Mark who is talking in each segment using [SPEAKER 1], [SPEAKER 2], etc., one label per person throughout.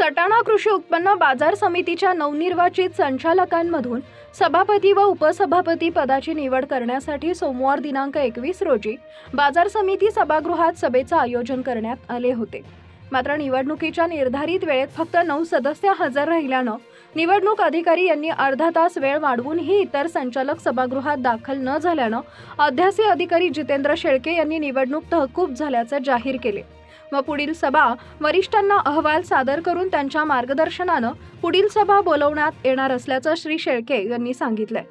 [SPEAKER 1] सटाणा कृषी उत्पन्न बाजार समितीच्या नवनिर्वाचित संचालकांमधून सभापती व उपसभापती पदाची निवड करण्यासाठी सोमवार दिनांक एकवीस रोजी बाजार समिती सभागृहात सभेचं आयोजन करण्यात आले होते. मात्र निवडणुकीच्या निर्धारित वेळेत फक्त नऊ सदस्य हजर राहिल्यानं निवडणूक अधिकारी यांनी अर्धा तास वेळ वाढवूनही इतर संचालक सभागृहात दाखल न झाल्यानं अध्यासी अधिकारी जितेंद्र शेळके यांनी निवडणूक तहकूब झाल्याचं जाहीर केले. व पुढील सभा वरिष्ठांना अहवाल सादर करून त्यांच्या मार्गदर्शनानं पुढील सभा बोलवण्यात येणार असल्याचं श्री शेळके यांनी सांगितलंय.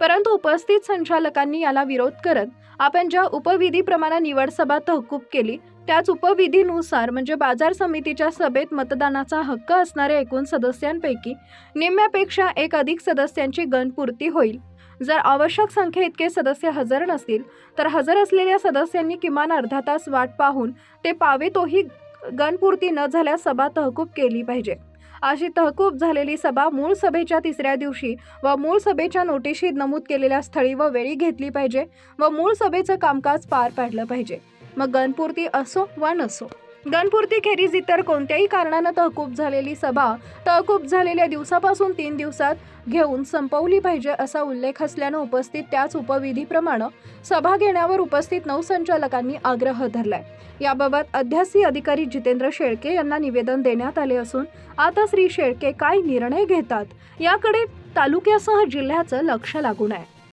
[SPEAKER 1] परंतु उपस्थित संचालकांनी याला विरोध करत आपण ज्या उपविधीप्रमाणे निवड सभा तहकूब केली त्याच उपविधीनुसार म्हणजे बाजार समितीच्या सभेत मतदानाचा हक्क असणाऱ्या एकूण सदस्यांपैकी निम्म्यापेक्षा एक अधिक सदस्यांची गणपूर्ती होईल. जर आवश्यक संख्ये इतके सदस्य हजर नसतील तर हजर असलेल्या सदस्यांनी किमान अर्धा तास वाट पाहून ते पावे तोही गणपूर्ती न झाल्यास सभा तहकूब केली पाहिजे. अशी तहकूब झालेली सभा मूळ सभेच्या तिसऱ्या दिवशी व मूळ सभेच्या नोटिशीत नमूद केलेल्या स्थळी व वेळी घेतली पाहिजे व मूळ सभेचं कामकाज पार पाडलं पाहिजे. मग गणपूर्ती असो वा नसो. गणपूर्ती खेरीज इतर कोणत्याही कारणानं तहकूब झालेली सभा तहकूब झालेल्या दिवसापासून तीन दिवसात घेऊन संपवली पाहिजे असा उल्लेख असल्यानं उपस्थित त्याच उपविधीप्रमाणे सभा घेण्यावर उपस्थित नऊ संचालकांनी आग्रह धरलाय. याबाबत अध्यासी अधिकारी जितेंद्र शेळके यांना निवेदन देण्यात आले असून आता श्री शेळके काय निर्णय घेतात याकडे तालुक्यासह जिल्ह्याचं लक्ष लागून आहे.